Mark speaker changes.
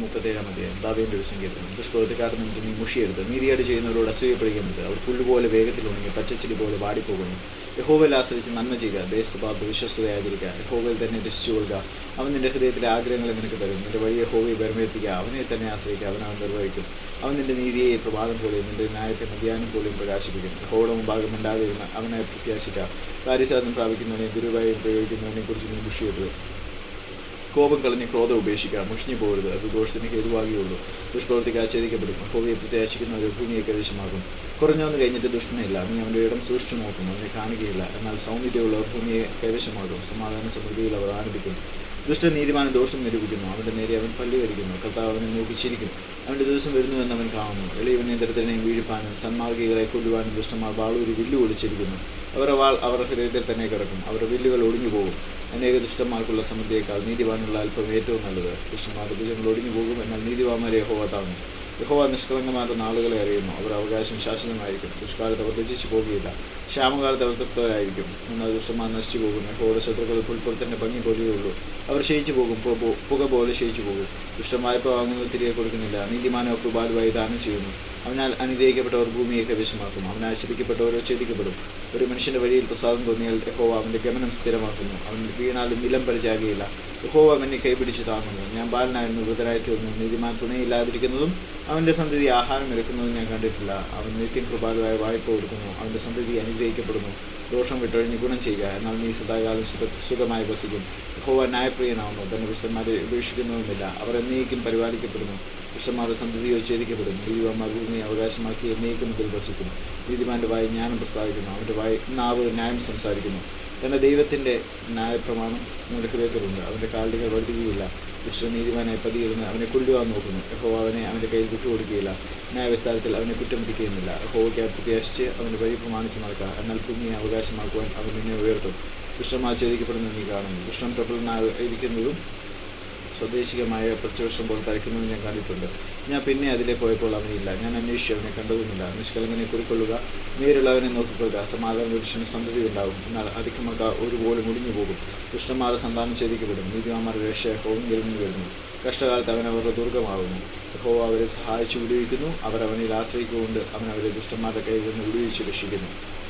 Speaker 1: മുപ്പത്തേഴാം അധ്യായം ദാവീന്റെ ഒരു സങ്കീർത്തനം. ദുഷ്പ്രവൃത്തിക്കാരൻ നിമിത്തം നീ മുഷിയെടുത്ത് നീതിയായിട്ട് ചെയ്യുന്നവരോട് അസൂയപ്പെടുകയുണ്ട് അവർ പുല്ലുപോലെ വേഗത്തിൽ ഉണങ്ങി പച്ചച്ചെടി പോലെ വാടിപ്പോകുന്നു. യഹോവയിൽ ആശ്രയിച്ച് നന്മ ചെയ്യുക ദേശഭാഗത്ത് വിശ്വസ്തയായിരിക്കുക യഹോവയിൽ തന്നെ രക്ഷിച്ചു കൊള്ളുക. അവൻ നിന്റെ ഹൃദയത്തിലെ ആഗ്രഹങ്ങളെ നിനക്ക് തരും. നിന്റെ വഴി യഹോവയെ ബരമേൽപ്പിക്കുക അവനെ തന്നെ ആശ്രയിക്കുക. അവൻ അവൻ നിർവഹിക്കും. അവൻ നിന്റെ നീതിയെ പ്രഭാതം പോലെയും നിന്റെ ന്യായത്തെ മധ്യാനം പോലെയും പ്രകാശിപ്പിക്കും. യഹോയുടെ മുമ്പാകെ മിണ്ടാതിരുന്ന അവനെ പ്രത്യാശിക്കുക കാര്യസാധനം പ്രാപിക്കുന്നവനെ ദുരുവായും പ്രയോഗിക്കുന്നവനെ കുറിച്ച് നീ മുഷിയരുത് കോപം കളഞ്ഞ് ക്രോധം ഉപേക്ഷിക്കുക മുഷിഞ്ഞു പോകരുത്. അത് ദോഷത്തിന് ഹേതുവാകിയുള്ളൂ. ദുഷ്പ്രവൃത്തിക്ക് ആച്ഛേദിക്കപ്പെടും. അഹോവയെ പ്രത്യാശിക്കുന്ന ഒരു ഭൂമിയെ കൈവശമാകും കുറഞ്ഞവന്ന് കഴിഞ്ഞിട്ട് ദുഷ്ടനില്ല നീ അവന്റെ ഇടം സൂക്ഷിച്ചു നോക്കും അവനെ കാണുകയില്ല. എന്നാൽ സൗമ്യതയുള്ള ഭൂമിയെ കൈവശമാകും. സമാധാന സമൃദ്ധിയിൽ അവർ ആനന്ദിക്കും ദുഷ്ടൻ നീതിമാന ദോഷം നിരൂപിക്കുന്നു. അവന്റെ നേരെ അവൻ പല്ലുകരിക്കുന്നു കർത്താവ് അവനെ നോക്കി ചിരിക്കും അവന്റെ ദിവസം വരുന്നു എന്ന് അവൻ കാണുന്നു. എളിയവനെ ദരിദ്രനെയും വീഴിപ്പാനും സന്മാർഗികളെ കൊല്ലുവാനും ദുഷ്ടന്മാർ വാളൂരി വില്ലു ഒളിച്ചിരിക്കുന്നു. അവരുടെ വാൾ അവരുടെ ഹൃദയത്തിൽ തന്നെ കിടക്കും. അവരുടെ വില്ലുകൾ ഒടിഞ്ഞു പോകും അനേക ദുഷ്ടന്മാർക്കുള്ള സമൃദ്ധിയേക്കാൾ നീതിവാനുള്ള അല്പം ഏറ്റവും നല്ലത്. ദുഷ്ടന്മാരുടെ ഭുജങ്ങൾ ഒടിഞ്ഞു പോകും എന്നാൽ നീതിവാന്മാരെ താങ്ങും. യഹോവ നിഷ്കളങ്കമാരുടെ നാളുകളെ അറിയുന്നു. അവർ അവകാശം ശാശ്വതമായിരിക്കും ദുഷ്കാലത്ത് അവർ രചിച്ചു പോകുകയില്ല. ക്ഷാമകാലത്ത് അവർ തൃപ്തരായിരിക്കും. എന്നാൽ ദുഷ്ടമാർ നശിച്ചു പോകും യഹോയുടെ ശത്രുക്കൾ പുൽപ്പുറത്തിന്റെ ഭംഗി പോലെയുള്ളൂ അവർ ക്ഷയിച്ചു പോകും. പുക പോലെ ക്ഷയിച്ചു പോകും. ദുഷ്ടമായ്പ വാങ്ങുന്നത് തിരികെ കൊടുക്കുന്നില്ല. നീതിമാനോ കൃപാലുവായി ദാനം ചെയ്യുന്നു. അവനാൽ അനുഗ്രഹിക്കപ്പെട്ടവർ ഭൂമിയെ കൈവശമാക്കും അവനാൽ ശപിക്കപ്പെട്ടവരോ ഛേദിക്കപ്പെടും. ഒരു മനുഷ്യന്റെ വഴിയിൽ പ്രസാദം തോന്നിയാൽ യഹോവ അവന്റെ ഗമനം സ്ഥിരമാക്കുന്നു. അവൻ വീണാലും നിലം പരിചാകുകയില്ല യഹോവ അവനെ കൈപിടിച്ച് താങ്ങുന്നു. ഞാൻ ബാലനായിരുന്നു വൃതരായി തീർന്നു നീതിമാൻ തുണയില്ലാതിരിക്കുന്നതും അവന്റെ സന്തതി ആഹാരം എടുക്കുന്നതും ഞാൻ കണ്ടിട്ടില്ല. അവൻ നിത്യം കൃപാലുവായ വായ്പ കൊടുക്കുന്നു. അവന്റെ സന്തതി അനുഗ്രഹിക്കപ്പെടുന്നു. ദോഷം വിട്ടൊഴിഞ്ഞ് ഗുണം ചെയ്യുക. എന്നാൽ നീ സദാകാലം സുഖ സുഖമായി വസിക്കും. യഹോവ ന്യായപ്രിയനാവുന്നു. തന്നെ പുരുഷന്മാരെ ഉപേക്ഷിക്കുന്നതുമില്ല. അവർ എന്നേക്കും പരിപാലിക്കപ്പെടുന്നു. പുരുഷന്മാരുടെ സന്തതിയോ ഛേദിക്കപ്പെടും നീതിവാന്മാർ ഭൂമി അവകാശമാക്കി എന്നേക്കും മുതൽ വസിക്കും. നീതിമാന്റെ വായി ജ്ഞാനം പ്രസ്താവിക്കുന്നു. അവന്റെ വായി നാവ് ന്യായം സംസാരിക്കുന്നു. തന്റെ ദൈവത്തിന്റെ ന്യായപ്രമാണം നമ്മുടെ ഹൃദയത്തിലുണ്ട്. അവന്റെ കാലുകൾ വർദ്ധിക്കുകയില്ല വിശ്വനീതിമാനായി നീതിമാനായി പതിയിരുന്ന് അവനെ കൊല്ലുവാൻ നോക്കുന്നു. യഹോവ അവനെ അവന്റെ കയ്യിൽ വിട്ടുകൊടുക്കുകയില്ല. ന്യായവിസ്താരത്തിൽ അവനെ കുറ്റം പിടിക്കുകയുമില്ല യഹോവയ്ക്ക് പ്രത്യാശിച്ച് അവന്റെ വഴി പ്രമാണിച്ച് നടക്കുക. എന്നാൽ ഭൂമിയെ അവകാശമാക്കുവാൻ അവൻ നിന്നെ ഉയർത്തും. ദുഷ്ടന്മാർ ഛേദിക്കപ്പെടുന്നത് നീ കാണുന്നു. ദുഷ്ടം പ്രബലനായിരിക്കുന്നതും സ്വദേശികമായ പ്രത്യക്ഷം പോലെ തരയ്ക്കുന്നത് ഞാൻ കണ്ടിട്ടുണ്ട്. ഞാൻ പിന്നെ അതിലെ പോയപ്പോൾ അവനില്ല. ഞാൻ അന്വേഷിച്ചു അവനെ കണ്ടതുമില്ല. നിഷ്കളങ്കനെ കുറിക്കൊള്ളുക നേരുള്ളവനെ നോക്കിക്കൊള്ളുക സമാധാന പുരുഷന് സന്തതി ഉണ്ടാവും എന്നാൽ അധികമൊക്കെ ഒരുപോലെ മുടിഞ്ഞു പോകും. ദുഷ്ടന്മാരെ സന്താനം ഛേദിക്കപ്പെടും. നീതിമാന്മാരുടെ രക്ഷ ഹോമെങ്കിലും വരുന്നു. കഷ്ടകാലത്ത് അവൻ അവരുടെ ദുർഗമാകുന്നു. ഹോ അവരെ സഹായിച്ചു വിടുവിക്കുന്നു. അവർ അവനിൽ ആശ്രയിക്കുകൊണ്ട് അവൻ അവരെ ദുഷ്ടന്മാരുടെ കയ്യിൽ നിന്ന് വിടുവിച്ച് രക്ഷിക്കുന്നു.